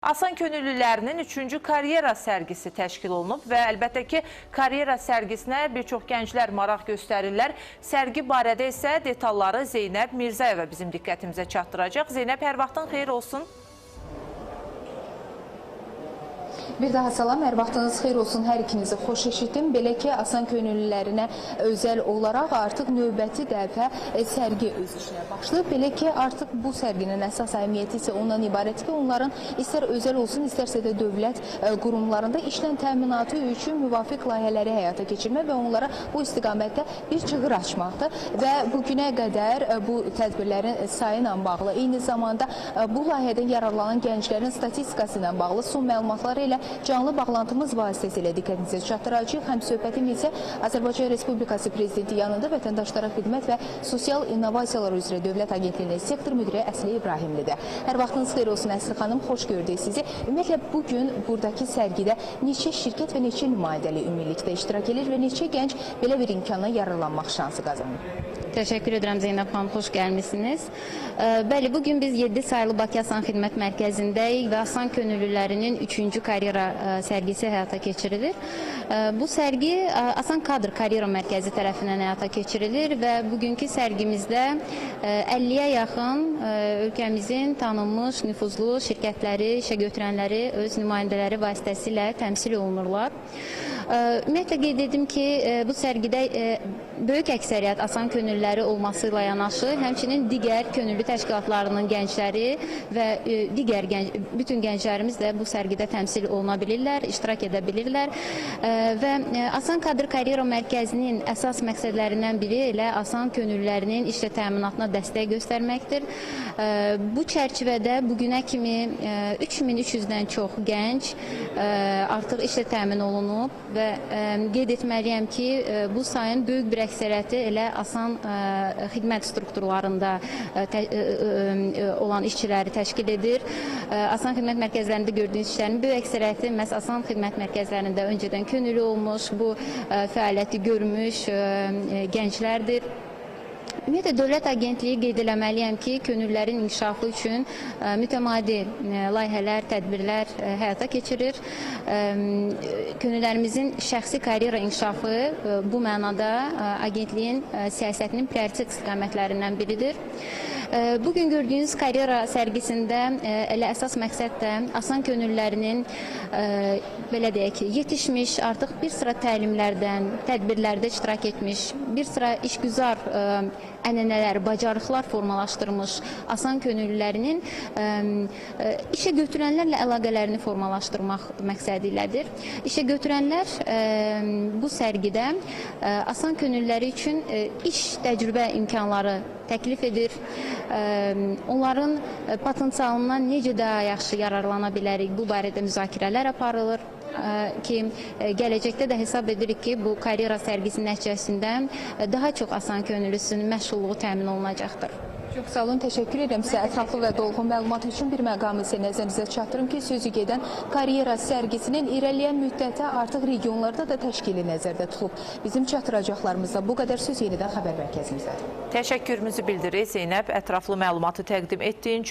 Asan könüllülərinin 3-cü karyera sərgisi təşkil olunub və əlbəttə ki, karyera sərgisinə bir çox gənclər maraq göstərirlər. Sərgi barədə isə detalları Zeynəb Mirzəyeva bizim diqqətimizə çatdıracaq. Zeynəb, hər vaxtın xeyir olsun. Bir daha salam, hər vaxtınız xeyir olsun, hər ikinizi xoş eşitdim. Belə ki, Asan könüllülərinə özəl olaraq artıq növbəti dəfə e, sərgi öz işinə başlayıb. Belə ki, artıq bu sərginin əsas əhəmiyyəti isə ondan ibarət ki, onların istər özəl olsun, istərsə də dövlət e, qurumlarında işlə təminatı üçün müvafiq layihələri həyata keçirmək və onlara bu istiqamətdə bir çığır açmaqdır. Və bu günə qədər e, bu tədbirlərin sayı ilə bağlı, eyni zamanda bu layihədən yararlanan gənclərin statistikası ilə bağlı son məlumatları ilə canlı bağlantımız vasitəsilə diqqətinizə çatdıracağıq. Həm söhbətimiz isə Azərbaycan Respublikası Prezidenti yanında vətəndaşlara xidmət və sosial innovasiyalar üzrə Dövlət Agentliyinin sektor müdiri Əsli İbrahimlidir. Hər vaxtınız xeyir olsun Əsli xanım, xoş gördük sizi. Ümumiyyətlə bu gün buradakı sərgidə neçə şirkət və neçə nümayəndəli ümumilikdə iştirak edir və neçə gənc belə bir imkandan yararlanmaq şansı qazanır. Təşəkkür edirəm Zeynəb xanım, xoş gəlmisiniz. Ə, Bəli, bu gün biz 7 saylı Bakı Asan Xidmət Mərkəzindəyik və Asan könüllülərinin 3-cü karyera ə, sərgisi həyata keçirilir. Ə, Bu sərgi ə, Asan Kadr Karyera Mərkəzi tərəfindən həyata keçirilir və bugünkü sərgimizdə ə, 50-yə yaxın ə, ölkəmizin tanınmış nüfuzlu şirkətləri, işə götürənləri öz nümayəndələri vasitəsilə təmsil olunurlar. Ümumiyyətlə qeyd edim ki, bu sərgidə böyük əksəriyyət asan könüllüləri olması ilə yanaşı, həmçinin digər könüllü təşkilatlarının gəncləri və digər gənc, bütün gənclərimiz də bu sərgidə təmsil oluna bilirlər, iştirak edə bilirlər. Və Asan Kadr Karyera Mərkəzinin əsas məqsədlərindən biri elə asan könüllülərinin işlə təminatına dəstək göstərməkdir. Bu çərçivədə bu günə kimi ə, 3300-dən çox gənc artıq işlə təmin olunub və ə, qeyd etməliyəm ki, ə, bu sayın böyük bir əksəriyyəti elə asan ə, xidmət strukturlarında olan işçiləri təşkil edir. Asan xidmət mərkəzlərində gördüyünüz işlərin böyük əksəriyyəti məhz asan xidmət mərkəzlərində öncədən könüllü olmuş, bu fəaliyyəti görmüş gənclərdir. Ümumiyyətlə Dövlət Agentliyi qeyd eləməliyəm ki, könüllülərin inkişafı üçün ə, mütəmadi ə, layihələr, tədbirlər ə, həyata keçirir. Ə, Könüllülərimizin şəxsi karyera inkişafı bu mənada agentliyin siyasətinin prioritet istiqamətlərindən biridir. Ə, Bu gün gördüyünüz karyera sərgisində ə, elə əsas məqsəd də asan könüllülərinin ə, belə deyək yetişmiş, artıq bir sıra təlimlərdən, tədbirlərdə iştirak etmiş, bir sıra işgüzar ə, ənənələr, bacarıqlar formalaşdırmış asan könüllülərinin işə götürənlərlə əlaqələrini formalaşdırmaq məqsədi ilədir. İşə götürənlər bu sərgidə asan könüllüləri üçün iş təcrübə imkanları təklif edir. Onların potensialından necə daha yaxşı yararlana bilərik bu barədə müzakirələr aparılır ki gələcəkdə də hesab edirik ki, bu karyera sərgisinin nəticəsində daha çox asan könüllüsünün məşğulluğu təmin olunacaqdır. Çox sağ olun, təşəkkür edirəm sizə ətraflı və dolğun məlumat üçün bir məqamı isə nəzərinizə çatdırım ki, sözü gedən karyera sərgisinin irəliləyən müddətə artıq regionlarda da təşkili nəzərdə tutulub. Bizim çatdıracaqlarımızda bu qədər söz yenidən xəbər mərkəzimizdədir. Təşəkkürümüzü bildiririk Zeynəb, ətraflı məlumatı təqdim etdiyin üçün.